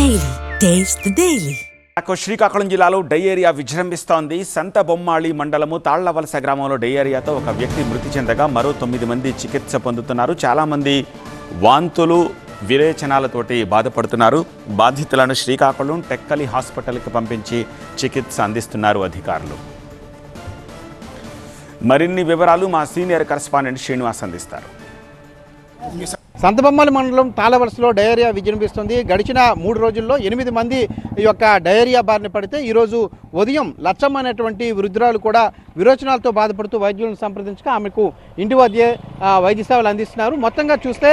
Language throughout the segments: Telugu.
డైలీ టేస్ట్ డైలీ నాకు శ్రీకాకుళం జిల్లాలో డయేరియా విజృంభిస్తోంది. సంత బొమ్మాళి మండలము తాళ్ళవలస గ్రామంలో డయేరియాతో ఒక వ్యక్తి మృతి చెందగా మరో తొమ్మిది మంది చికిత్స పొందుతున్నారు. చాలామంది వాంతులు విరేచనాలతోటి బాధపడుతున్నారు. బాధితులను శ్రీకాకుళం టెక్కలి హాస్పిటల్కి పంపించి చికిత్స అందిస్తున్నారు అధికారులు. మరిన్ని వివరాలు మా సీనియర్ కరస్పాండెంట్ శ్రీనివాస్ అందిస్తారు. సంతబొమ్మల మండలం తాళవలసలో డయేరియా విజృంభిస్తుంది. గడిచిన మూడు రోజుల్లో ఎనిమిది మంది ఈ యొక్క డయేరియా బారిన పడితే ఈరోజు ఉదయం లచ్చమ్మ అనేటువంటి వృద్ధురాలు కూడా విరోచనాలతో బాధపడుతూ వైద్యులను సంప్రదించగా ఆమెకు ఇంటి వద్దే వైద్య సేవలు అందిస్తున్నారు. మొత్తంగా చూస్తే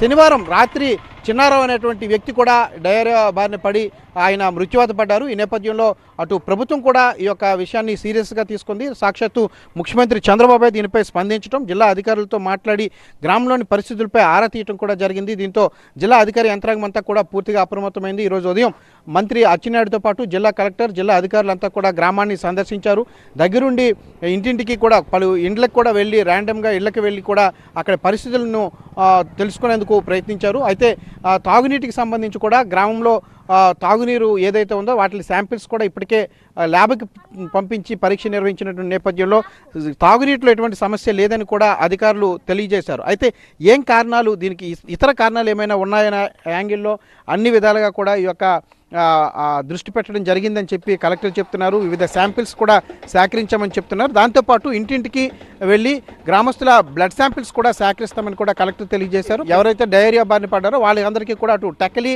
శనివారం రాత్రి చిన్నారావు అనేటువంటి వ్యక్తి కూడా డయేరియా బారిన పడి ఆయన మృత్యువాత పడ్డారు. ఈ నేపథ్యంలో అటు ప్రభుత్వం కూడా ఈ యొక్క విషయాన్ని సీరియస్గా తీసుకుంది. సాక్షాత్తు ముఖ్యమంత్రి చంద్రబాబు దీనిపై స్పందించడం జిల్లా అధికారులతో మాట్లాడి గ్రామంలోని పరిస్థితులపై ఆరా తీయటం కూడా జరిగింది. దీంతో జిల్లా అధికారి యంత్రాంగం అంతా కూడా పూర్తిగా అప్రమత్తమైంది. ఈరోజు ఉదయం మంత్రి అచ్చెన్నాయుడుతో పాటు జిల్లా కలెక్టర్ జిల్లా అధికారులంతా కూడా గ్రామాన్ని సందర్శించారు. దగ్గరుండి ఇంటింటికి కూడా పలు ఇండ్లకు కూడా వెళ్ళి ర్యాండమ్గా ఇళ్ళకు వెళ్ళి కూడా అక్కడ పరిస్థితులను తెలుసుకునేందుకు ప్రయత్నించారు. అయితే తాగునీటికి సంబంధించి కూడా గ్రామంలో తాగునీరు ఏదైతే ఉందో వాటి శాంపిల్స్ కూడా ఇప్పటికే ల్యాబ్కి పంపించి పరీక్ష నిర్వహించినటువంటి నేపథ్యంలో తాగునీటిలో ఎటువంటి సమస్య లేదని కూడా అధికారులు తెలియజేశారు. అయితే ఏం కారణాలు దీనికి ఇతర కారణాలు ఏమైనా ఉన్నాయనే యాంగిల్లో అన్ని విధాలుగా కూడా ఈ యొక్క దృష్టి పెట్టడం జరిగిందని చెప్పి కలెక్టర్ చెప్తున్నారు. వివిధ శాంపిల్స్ కూడా సేకరించామని చెప్తున్నారు. దాంతోపాటు ఇంటింటికి వెళ్ళి గ్రామస్తుల బ్లడ్ శాంపిల్స్ కూడా సేకరిస్తామని కూడా కలెక్టర్ తెలియజేశారు. ఎవరైతే డయేరియా బారిన పడ్డారో వాళ్ళందరికీ కూడా అటు టెకలి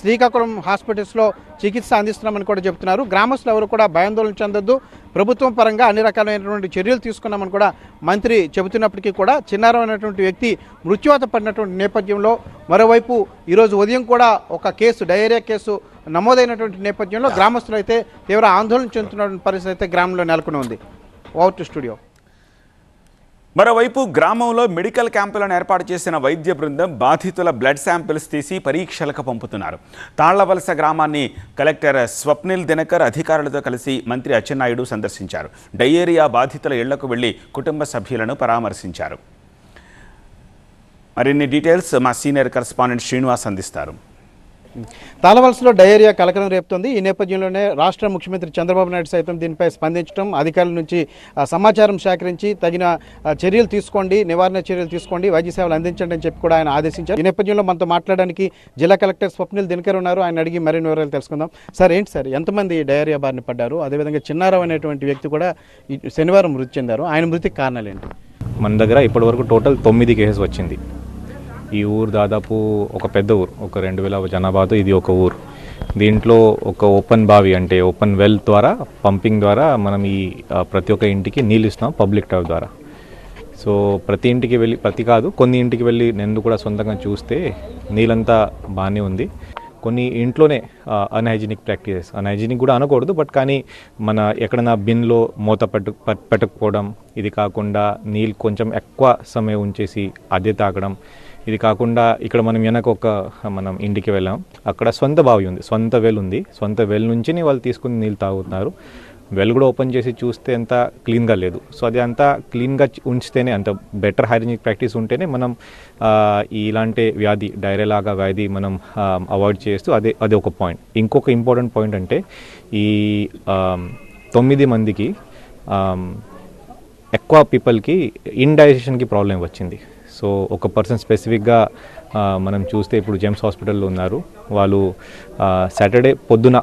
శ్రీకాకుళం హాస్పిటల్స్లో చికిత్స అందిస్తున్నామని కూడా చెప్తున్నారు. గ్రామస్తులు ఎవరు కూడా భయాందోళన చెందొద్దు. ప్రభుత్వం పరంగా అన్ని రకాలైనటువంటి చర్యలు తీసుకున్నామని కూడా మంత్రి చెబుతున్నప్పటికీ కూడా చిన్నారం అనేటువంటి వ్యక్తి మృత్యువాత పడినటువంటి నేపథ్యంలో మరోవైపు ఈరోజు ఉదయం కూడా ఒక కేసు డయేరియా కేసు నమోదైనటువంటి నేపథ్యంలో గ్రామస్తులు అయితే తీవ్ర ఆందోళన చెందుతున్నటువంటి పరిస్థితి అయితే గ్రామంలో నెలకొని ఉంది ఓవర్ టు స్టూడియో మరోవైపు గ్రామంలో మెడికల్ క్యాంపులను ఏర్పాటు చేసిన వైద్య బృందం బాధితుల బ్లడ్ శాంపిల్స్ తీసి పరీక్షలకు పంపుతున్నారు. తాళ్ళవలస గ్రామాన్ని కలెక్టర్ స్వప్నిల్ దినకర్ అధికారులతో కలిసి మంత్రి అచ్చెన్నాయుడు సందర్శించారు. డయేరియా బాధితుల ఇళ్ళకు వెళ్ళి కుటుంబ సభ్యులను పరామర్శించారు. మరిన్ని డీటెయిల్స్ మా సీనియర్ కరస్పాండెంట్ శ్రీనివాస్ అందిస్తారు. తాళవలసలో డయేరియా కలకలం రేపుతోంది. ఈ నేపథ్యంలోనే రాష్ట్ర ముఖ్యమంత్రి చంద్రబాబు నాయుడు సైతం దీనిపై స్పందించడం అధికారుల నుంచి సమాచారం సేకరించి తగిన చర్యలు తీసుకోండి నివారణ చర్యలు తీసుకోండి వైద్య సేవలు అందించండి అని చెప్పి కూడా ఆయన ఆదేశించారు. ఈ నేపథ్యంలో మనతో మాట్లాడడానికి జిల్లా కలెక్టర్ స్వప్నిల్ దినకర్ ఉన్నారు. ఆయన అడిగి మరిన్ని వివరాలు తెలుసుకుందాం. సార్ ఏంటి సార్? ఎంతమంది డయేరియా బారిన పడ్డారు? అదేవిధంగా చిన్నారావు అనేటువంటి వ్యక్తి కూడా ఈ శనివారం మృతి చెందారు. ఆయన మృతికి కారణాలు ఏంటి? మన దగ్గర ఇప్పటివరకు టోటల్ తొమ్మిది కేసెస్ వచ్చింది. ఈ ఊరు దాదాపు ఒక పెద్ద ఊరు ఒక రెండు వేల జనాభాతో ఇది ఒక ఊరు. దీంట్లో ఒక ఓపెన్ బావి అంటే ఓపెన్ వెల్ ద్వారా పంపింగ్ ద్వారా మనం ఈ ప్రతి ఒక్క ఇంటికి నీళ్ళు ఇస్తున్నాం పబ్లిక్ ట్యాప్ ద్వారా. సో ప్రతి ఇంటికి వెళ్ళి ప్రతి కాదు కొన్ని ఇంటికి వెళ్ళి నేను కూడా సొంతంగా చూస్తే నీళ్ళంతా బాగానే ఉంది. కొన్ని ఇంట్లోనే అన్హైజీనిక్ ప్రాక్టీసెస్ అన్హైజీనిక్ కూడా అనకూడదు బట్ కానీ మన ఎక్కడైనా బిన్లో మూత పెట్టు పట్- పెట్టకపోవడం ఇది కాకుండా నీళ్ళు కొంచెం ఎక్కువ సమయం ఉంచేసి అదే తాగడం ఇది కాకుండా ఇక్కడ మనం వెనక ఒక మనం ఇంటికి వెళ్ళాం. అక్కడ సొంత బావి ఉంది సొంత వెల్ ఉంది. సొంత వెల్ నుంచి వాళ్ళు తీసుకుని నీళ్ళు తాగుతున్నారు. వెల్ కూడా ఓపెన్ చేసి చూస్తే అంత క్లీన్గా లేదు. సో అది అంతా క్లీన్గా ఉంచితేనే అంత బెటర్ హైజీనిక్ ప్రాక్టీస్ ఉంటేనే మనం ఇలాంటి వ్యాధి డైరేలాగా లాగా వ్యాధి మనం అవాయిడ్ చేస్తూ అదే అదే ఒక పాయింట్. ఇంకొక ఇంపార్టెంట్ పాయింట్ అంటే ఈ తొమ్మిది మందికి ఎక్కువ పీపుల్కి ఇండైజెషన్కి ప్రాబ్లం వచ్చింది. సో ఒక పర్సన్ స్పెసిఫిక్గా మనం చూస్తే ఇప్పుడు జెమ్స్ హాస్పిటల్లో ఉన్నారు. వాళ్ళు సాటర్డే పొద్దున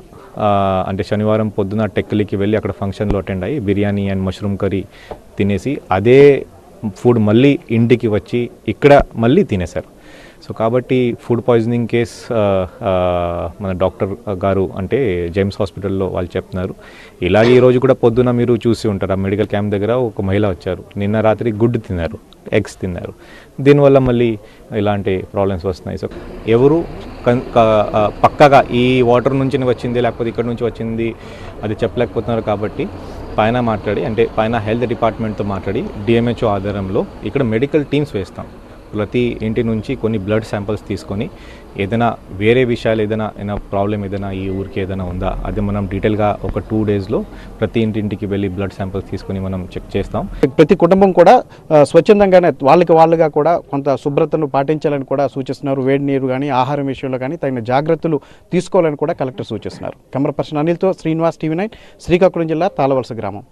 అంటే శనివారం పొద్దున టెక్కలికి వెళ్ళి అక్కడ ఫంక్షన్లో అటెండ్ అయ్యి బిర్యానీ అండ్ మష్రూమ్ కర్రీ తినేసి అదే ఫుడ్ మళ్ళీ ఇంటికి వచ్చి ఇక్కడ మళ్ళీ తినేశారు. సో కాబట్టి ఫుడ్ పాయిజనింగ్ కేస్ మన డాక్టర్ గారు అంటే జేమ్స్ హాస్పిటల్లో వాళ్ళు చెప్తున్నారు. ఇలాగే ఈరోజు కూడా పొద్దున మీరు చూసి ఉంటారు. ఆ మెడికల్ క్యాంప్ దగ్గర ఒక మహిళ వచ్చారు. నిన్న రాత్రి గుడ్డు తిన్నారు ఎగ్స్ తిన్నారు. దీనివల్ల మళ్ళీ ఇలాంటి ప్రాబ్లమ్స్ వస్తున్నాయి. సో ఎవరు కన్- ఈ వాటర్ నుంచి వచ్చింది లేకపోతే ఇక్కడ నుంచి వచ్చింది అది చెప్పలేకపోతున్నారు కాబట్టి పైన మాట్లాడి అంటే పైన హెల్త్ డిపార్ట్మెంట్తో మాట్లాడి డిఎంహెచ్ఓ ఆధారంలో ఇక్కడ మెడికల్ టీమ్స్ వేస్తాం. ప్రతి ఇంటి నుంచి కొన్ని బ్లడ్ శాంపిల్స్ తీసుకొని ఏదైనా వేరే విషయాలు ఏదైనా ఏదైనా ప్రాబ్లం ఏదైనా ఈ ఊరికి ఏదైనా ఉందా అది మనం డీటెయిల్గా ఒక టూ డేస్లో ప్రతి ఇంటింటికి వెళ్ళి బ్లడ్ శాంపిల్స్ తీసుకొని మనం చెక్ చేస్తాం. ప్రతి కుటుంబం కూడా స్వచ్ఛందంగానే వాళ్ళకి వాళ్ళుగా కూడా కొంత శుభ్రతను పాటించాలని కూడా సూచిస్తున్నారు. వేడి నీరు కానీ ఆహారం విషయంలో కానీ తగిన జాగ్రత్తలు తీసుకోవాలని కూడా కలెక్టర్ సూచిస్తున్నారు. కెమెరా పర్సన్ అనిల్తో శ్రీనివాస్ టీవీ నైన్ శ్రీకాకుళం జిల్లా తాళవలస గ్రామం.